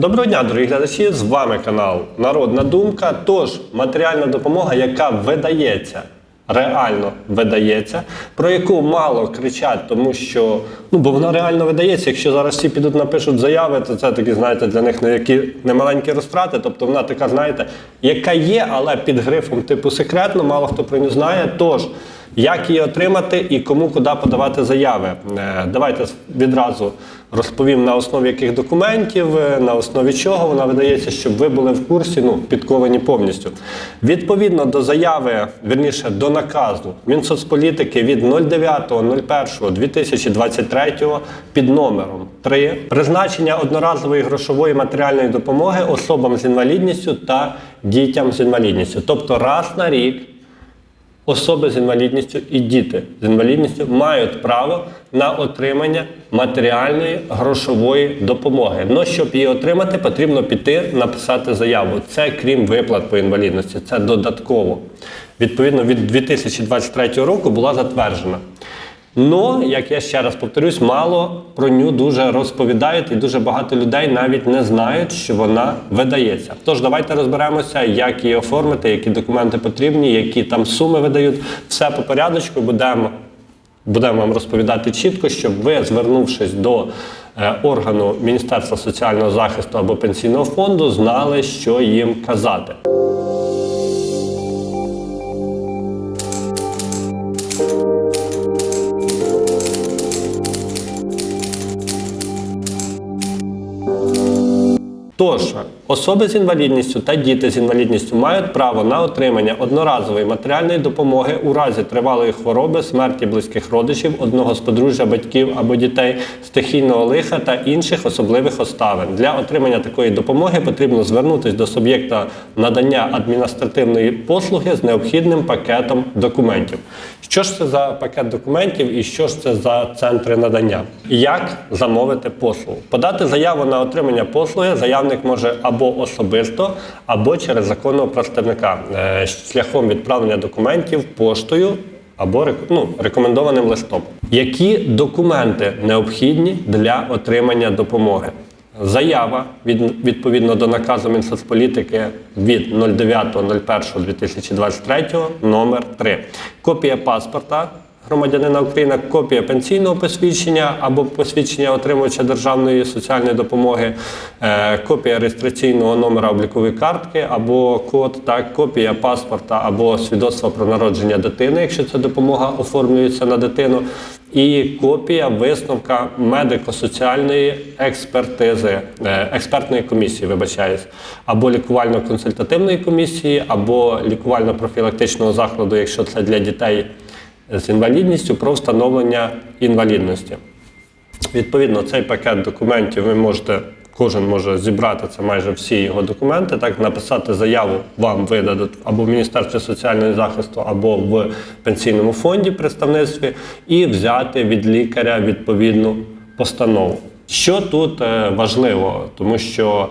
Доброго дня, дорогі глядачі! З вами канал Народна Думка. Тож матеріальна допомога, яка видається, реально видається, про яку мало кричать, тому що ну бо вона реально видається. Якщо зараз всі підуть напишуть заяви, то це такі, знаєте, для них не які немаленькі розтрати. Тобто вона така, знаєте, яка є, але під грифом типу секретно, мало хто про нього знає. Тож. Як її отримати і кому куди подавати заяви? Е, Давайте відразу розповім на основі яких документів, е, на основі чого вона видається, щоб ви були в курсі, ну підковані повністю. Відповідно до заяви, вірніше до наказу Мінсоцполітики від 09.01.2023 під номером 3 призначення одноразової грошової матеріальної допомоги особам з інвалідністю та дітям з інвалідністю, тобто раз на рік. Особи з інвалідністю і діти з інвалідністю мають право на отримання матеріальної грошової допомоги. Ну, щоб її отримати, потрібно піти написати заяву. Це крім виплат по інвалідності, це додатково. Відповідно, від 2023 року була затверджена. Ну, як я ще раз повторюсь, мало про ню дуже розповідають, і дуже багато людей навіть не знають, що вона видається. Тож давайте розберемося, як її оформити, які документи потрібні, які там суми видають. Все по порядочку будемо. Будемо вам розповідати чітко, щоб ви, звернувшись до е, органу Міністерства соціального захисту або пенсійного фонду, знали, що їм казати. Тож, особи з інвалідністю та діти з інвалідністю мають право на отримання одноразової матеріальної допомоги у разі тривалої хвороби, смерті близьких родичів, одного з подружжя, батьків або дітей, стихійного лиха та інших особливих обставин. Для отримання такої допомоги потрібно звернутися до суб'єкта надання адміністративної послуги з необхідним пакетом документів. Що ж це за пакет документів і що ж це за центри надання? Як замовити послугу? Подати заяву на отримання послуги заявник може або особисто, або через законного представника е, шляхом відправлення документів поштою або ну, рекомендованим листом. Які документи необхідні для отримання допомоги? Заява від, відповідно до наказу Мінсоцполітики від 09.01.2023 номер 3. Копія паспорта громадянина України, копія пенсійного посвідчення або посвідчення отримувача державної соціальної допомоги, е, копія реєстраційного номера облікової картки або код, так, копія паспорта або свідоцтва про народження дитини, якщо ця допомога оформлюється на дитину, і копія висновка медико-соціальної експертизи, е, експертної комісії, вибачаюсь, або лікувально-консультативної комісії, або лікувально-профілактичного закладу, якщо це для дітей з інвалідністю, про встановлення інвалідності. Відповідно, цей пакет документів ви можете. Кожен може зібрати це майже всі його документи, так написати заяву вам видадуть або в Міністерстві соціального захисту, або в пенсійному фонді представництві, і взяти від лікаря відповідну постанову. Що тут е, важливо, тому що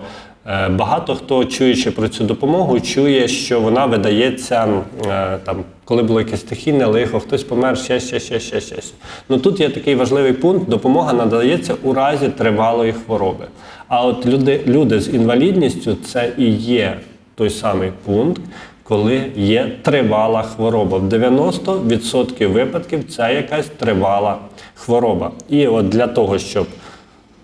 багато хто чуючи про цю допомогу, чує, що вона видається е, там, коли було якесь стихійне лихо, хтось помер, ще, ще, ще, ще, ще. Ну тут є такий важливий пункт: допомога надається у разі тривалої хвороби. А от люди, люди з інвалідністю це і є той самий пункт, коли є тривала хвороба. В 90% випадків це якась тривала хвороба. І от для того, щоб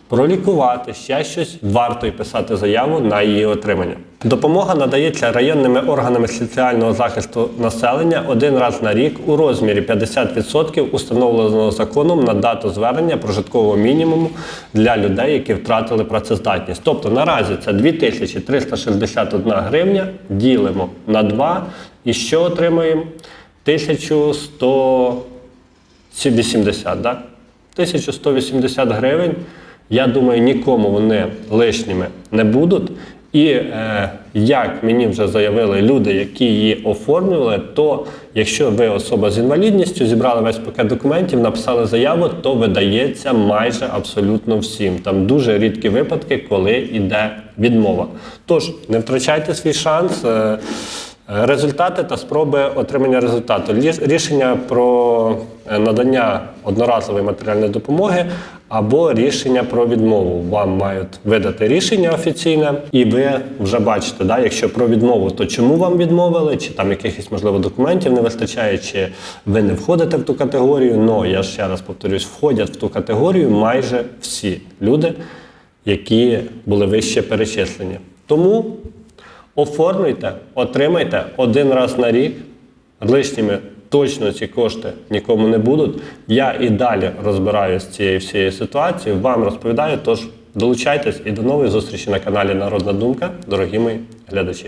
пролікувати ще щось, варто й писати заяву на її отримання. Допомога надається районними органами соціального захисту населення один раз на рік у розмірі 50% установленого законом на дату звернення прожиткового мінімуму для людей, які втратили працездатність. Тобто наразі це 2361 гривня, ділимо на 2 і що отримуємо? 1180, да? 1180 гривень. Я думаю, нікому вони лишніми не будуть. І е, як мені вже заявили люди, які її оформлювали, то якщо ви особа з інвалідністю, зібрали весь пакет документів, написали заяву, то видається майже абсолютно всім. Там дуже рідкі випадки, коли йде відмова. Тож не втрачайте свій шанс. Е, Результати та спроби отримання результату. Рішення про е, надання одноразової матеріальної допомоги або рішення про відмову. Вам мають видати рішення офіційне, і ви вже бачите, да, якщо про відмову, то чому вам відмовили, чи там якихось можливо документів не вистачає, чи ви не входите в ту категорію. Но я ще раз повторюсь, входять в ту категорію майже всі люди, які були вище перечислені. Тому оформлюйте, отримайте один раз на рік. Лишніми точно ці кошти нікому не будуть. Я і далі розбираюся з цією всією ситуацією, вам розповідаю. Тож долучайтесь і до нової зустрічі на каналі Народна Думка, дорогі мої глядачі.